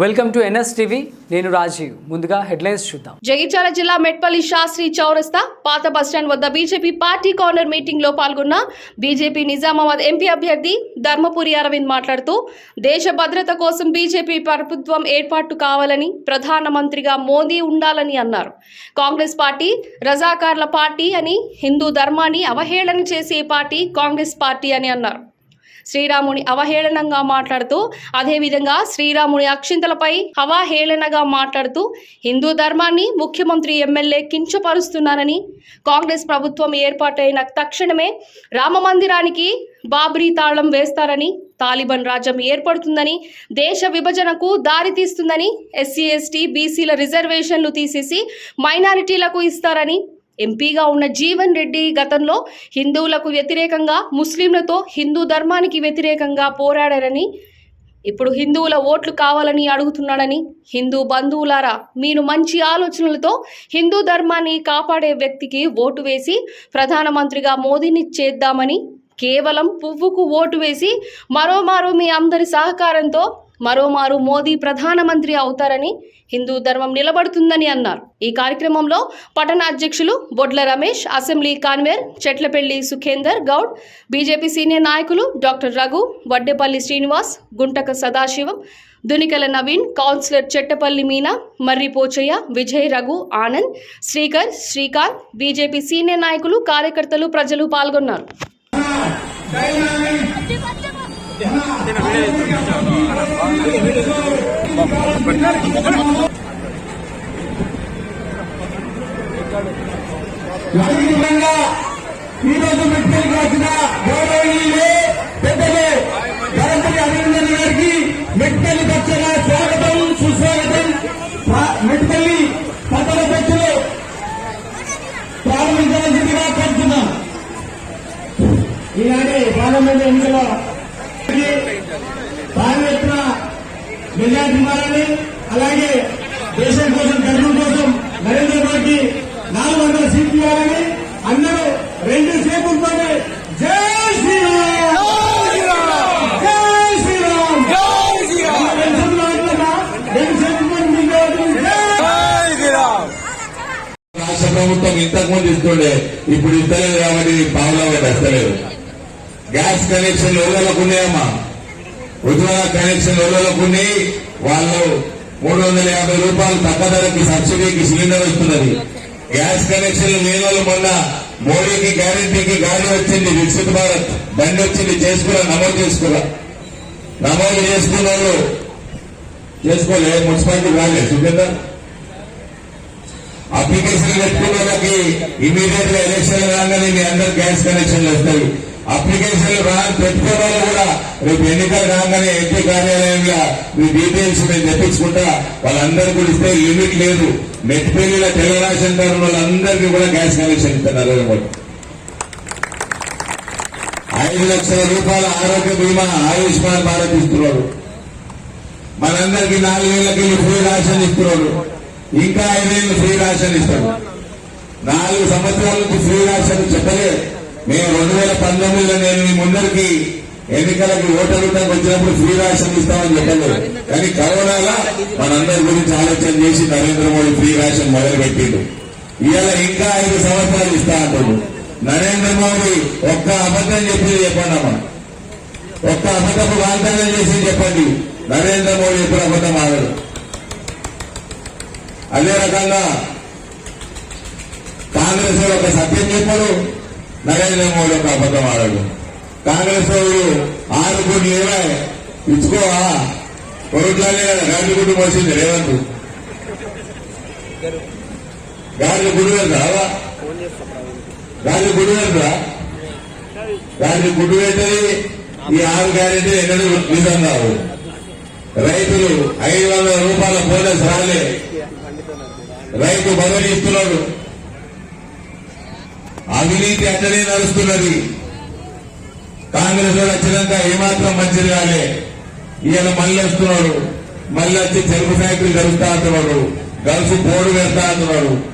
Welcome to NS TV నేను రాజీవ్. ముందుగా headlines చూద్దాం. జగిత్యాల జిల్లా మెట్పల్లి శాస్త్రి చౌరస్తా పాత బస్టాండ్ వద్ద బీజేపీ పార్టీ కార్నర్ మీటింగ్లో పాల్గొన్న బీజేపీ నిజామాబాద్ ఎంపీ అభ్యర్థి ధర్మపురి అరవింద్ మాట్లాడుతూ దేశ భద్రత కోసం బీజేపీ ప్రభుత్వం ఏర్పాటు కావాలని ప్రధానమంత్రిగా మోదీ ఉండాలని అన్నారు. కాంగ్రెస్ పార్టీ రజాకార్ల పార్టీ అని హిందూ ధర్మాన్ని అవహేళన చేసే పార్టీ కాంగ్రెస్ పార్టీ అని అన్నారు. శ్రీరాముని అవహేళనంగా మాట్లాడుతూ అదేవిధంగా శ్రీరాముని అక్షింతలపై అవహేళనగా మాట్లాడుతూ హిందూ ధర్మాన్ని ముఖ్యమంత్రి ఎమ్మెల్యే కించపరుస్తున్నారని కాంగ్రెస్ ప్రభుత్వం ఏర్పాటైన తక్షణమే రామ మందిరానికి బాబ్రీ తాళం వేస్తారని తాలిబాన్ రాజ్యం ఏర్పడుతుందని దేశ విభజనకు దారితీస్తుందని ఎస్సీ ఎస్టీ బీసీల రిజర్వేషన్లు తీసేసి మైనారిటీలకు ఇస్తారని ఎంపీగా ఉన్న జీవన్ రెడ్డి గతంలో హిందువులకు వ్యతిరేకంగా ముస్లింలతో హిందూ ధర్మానికి వ్యతిరేకంగా పోరాడారని ఇప్పుడు హిందువుల ఓట్లు కావాలని అడుగుతున్నాడని హిందూ బంధువులారా మీరు మంచి ఆలోచనలతో హిందూ ధర్మాన్ని కాపాడే వ్యక్తికి ఓటు వేసి ప్రధానమంత్రిగా మోదీని చేద్దామని కేవలం పువ్వుకు ఓటు వేసి మరోమారు మీ అందరి సహకారంతో మరోమారు మోదీ ప్రధానమంత్రి అవుతారని హిందూ ధర్మం నిలబడుతుందని అన్నారు. ఈ కార్యక్రమంలో పట్టణ అధ్యక్షులు Bodla Ramesh assembly convener Chetlapalli Sukhender Goud BJP senior నాయకులు doctor Raghu Vaddepalli Srinivas Guntaka Sadasivam Dunikala Naveen councillor Chettapalli Meena Marri Pochaiah Vijay Raghu Anand Srikar Srikanth BJP senior నాయకులు కార్యకర్తలు ప్రజలు పాల్గొన్నారు. రాజకీయంగా ఈ రోజు వచ్చిన గౌరవనీయులు పెద్దలు గణపతి అభినందన్ గారికి మెట్పల్లి పక్షంగా స్వాగతం సుస్వాగతం ప్రా- మెట్పల్లి పట్టణ అధ్యక్షులు ప్రారంభించవలసిందిగా కోరుతున్నాం ఈనాటి పార్లమెంట్ ఎన్నికల భారీ మెజార్టీ అలాగే దేశం కోసం ధర్మం కోసం నరేంద్ర మోదీ నాలుగు వందల సీట్లు ఇవ్వాలని అందరూ రెండు చేతులతోనే జై శ్రీరామ్! జై శ్రీరామ్! రాష్ట్ర ప్రభుత్వం ఇంతకు ముందు ఇస్తుండే ఇప్పుడు ఇస్తలేదు కాబట్టి పావులా వస్తలేదు. గ్యాస్ కనెక్షన్ ఎవరికి ఉన్నాయమ్మా? ఉజ్వల కనెక్షన్ ఎవరికి వాళ్ళు మూడు వందల యాభై రూపాయలు తక్కువ ధరకి సబ్సిడీకి సిలిండర్ వస్తున్నది. గ్యాస్ కనెక్షన్ లేని వాళ్ళు మొన్న మోడీకి గ్యారంటీకి గాడి వచ్చింది వికసిత్ భారత్. బండి వచ్చింది చేసుకురా నమోదు చేసుకురా. నమోదు చేసుకున్న వాళ్ళు చేసుకోలే మున్సిపాలిటీ రాలే చూపిందా అప్లికేషన్ పెట్టుకున్న వాళ్ళకి ఇమీడియట్గా ఎలక్షన్ రాగానే మీ అందరు గ్యాస్ కనెక్షన్లు వస్తాయి. అప్లికేషన్లు రా కూడా. రేపు ఎన్నికలు రాగానే ఎంపీ కార్యాలయంలో మీ డీటెయిల్స్ మేము తెప్పించుకుంటా. వాళ్ళందరికీ కూడా ఇస్తే లిమిట్ లేదు. మెట్పల్లిలో తెల్ల రేషన్ వాళ్ళందరికీ కూడా గ్యాస్ కనెక్షన్ ఇస్తారు ఐదు లక్షల రూపాయల ఆరోగ్య బీమా ఆయుష్మాన్ భారత్ ఇస్తున్నారు. మనందరికీ నాలుగేళ్ళకి ఫ్రీ రాషన్ ఇస్తున్నారు. ఇంకా ఐదేళ్ళు ఫ్రీ రాషన్ ఇస్తారు. నాలుగు సంవత్సరాల నుంచి ఫ్రీ రాషన్ చెప్పలేదు మేము రెండు వేల పంతొమ్మిదిలో నేను మీ ముందరికి ఎన్నికలకు ఓటర్లకు వచ్చినప్పుడు ఫ్రీ రేషన్ ఇస్తామని చెప్పలేదు. కానీ కరోనాలో మనందరి గురించి ఆలోచన చేసి నరేంద్ర మోడీ ఫ్రీ రేషన్ మొదలు పెట్టిండు ఇవాళ ఇంకా ఐదు సంవత్సరాలు ఇస్తా అంటాడు నరేంద్ర మోడీ ఒక్క అబద్ధం చెప్పింది చెప్పండి అమ్మా. ఒక్క అబద్ధపు వాగ్దానం చేసి చెప్పండి. నరేంద్ర మోడీ ఎప్పుడు అబద్ధం ఆడడు. అదే రకంగా కాంగ్రెస్ ఒక సత్యం చెప్పడు. నరేంద్ర మోడీ ఒక అబద్ధం ఆడాడు. కాంగ్రెస్ వాడు ఆరు కోట్లు ఏవా ఇచ్చుకోవా కొరట్లానే కదా గాంధీ గుడ్డు వచ్చింది రేవంత్. గాంధీ గుడి వెళ్తావా గాంధీ గుడి వెళ్తా గాంధీ గుడ్డు పెట్టది ఈ ఆరు గ్యారెంటీ ఎన్నడూ నిజం కావు రైతులు ఐదు వందల రూపాయల బోనస్ రాలే. రైతు బదులు ఇస్తున్నాడు. అవినీతి అట్టనే నడుస్తున్నది. కాంగ్రెస్లో వచ్చినాక ఏమాత్రం మంచిది కాలే. ఈయన మళ్ళీ వస్తున్నాడు. మళ్ళీ వచ్చి చెరుకు ఫ్యాక్టరీ జరుగుతా అంటున్నాడు. గల్ఫ్ బోర్డు పెడతా అంటున్నాడు.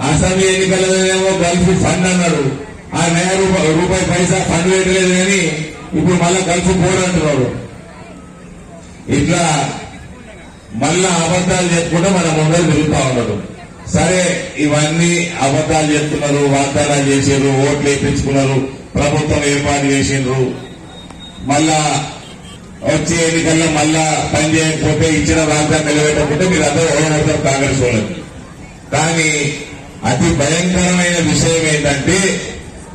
అసెంబ్లీ ఎన్నికలనేమో గల్ఫ్ ఫండ్ అన్నాడు. ఆ నెల రూపాయి రూపాయి పైసా ఫండ్ పెట్టలేదు కానీ ఇప్పుడు మళ్ళా గల్ఫ్ బోర్డు అంటున్నాడు. ఇట్లా మళ్ళా అబద్ధాలు చెప్పుకుంటే మన ముందరు తిరుగుతా ఉండదు సరే ఇవన్నీ అబద్దాలు చెప్తున్నారు వాగ్దానాలు చేసారు ఓట్లు వేయించుకున్నారు ప్రభుత్వం ఏర్పాటు చేసిండ్రు. మళ్ళా వచ్చే ఎన్నికల్లో మళ్ళా పని చేయకపోతే ఇచ్చిన వాగ్దానం నిలబెట్టకపోతే మీరు అందరూ కాంగ్రెస్ వాళ్ళకి కానీ అతి భయంకరమైన విషయం ఏంటంటే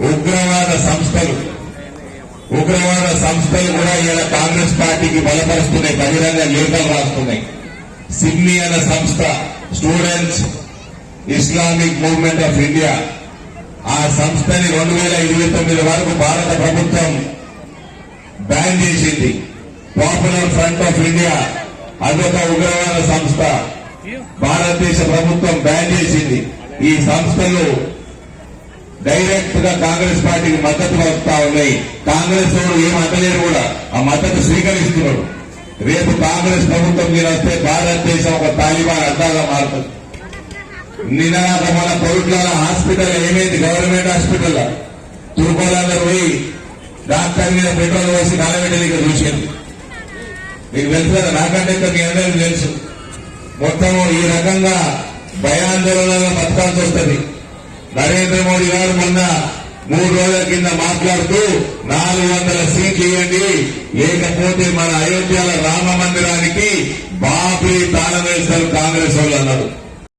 ఉగ్రవాద సంస్థలు ఉగ్రవాద సంస్థలు కూడా ఇలా కాంగ్రెస్ పార్టీకి బలపరుస్తున్నాయి బహిరంగ లేఖలు రాస్తున్నాయి. సిడ్నీ అనే సంస్థ students Islamic movement of India. ఆ సంస్థని రెండు వేల ఇరవై తొమ్మిది వరకు భారత ప్రభుత్వం బ్యాన్ చేసింది. పాపులర్ ఫ్రంట్ ఆఫ్ ఇండియా అదొక ఉగ్రవాద సంస్థ. భారతదేశ ప్రభుత్వం బ్యాన్ చేసింది. ఈ సంస్థలు డైరెక్ట్గా కాంగ్రెస్ పార్టీకి మద్దతు వస్తా ఉన్నాయి. కాంగ్రెస్ వాడు ఏం అంటలేరు కూడా. ఆ మద్దతు స్వీకరిస్తున్నాడు. రేపు కాంగ్రెస్ ప్రభుత్వం మీరు వస్తే భారతదేశం ఒక తాలిబాన్ అడ్డాగా మారుతుంది. నిన్న మన కోరుట్ల హాస్పిటల్ ఏమైంది? Government hospital. తూర్పాలలో పోయి డాక్టర్ మీద పెట్రోల్ పోసి ఇక్కడ చూసింది మీకు తెలుసు కదా నాకంటే మీ అందరికీ తెలుసు. మొత్తం ఈ రకంగా భయాందోళనలో బతకాల్సి వస్తుంది. నరేంద్ర మోడీ గారు మొన్న మూడు రోజుల కింద మాట్లాడుతూ నాలుగు వందల సీట్లు ఇవ్వండి. లేకపోతే మన అయోధ్యలో రామ మందిరానికి బాపీ తాళం వేస్తారు కాంగ్రెస్ వాళ్ళు అన్నారు.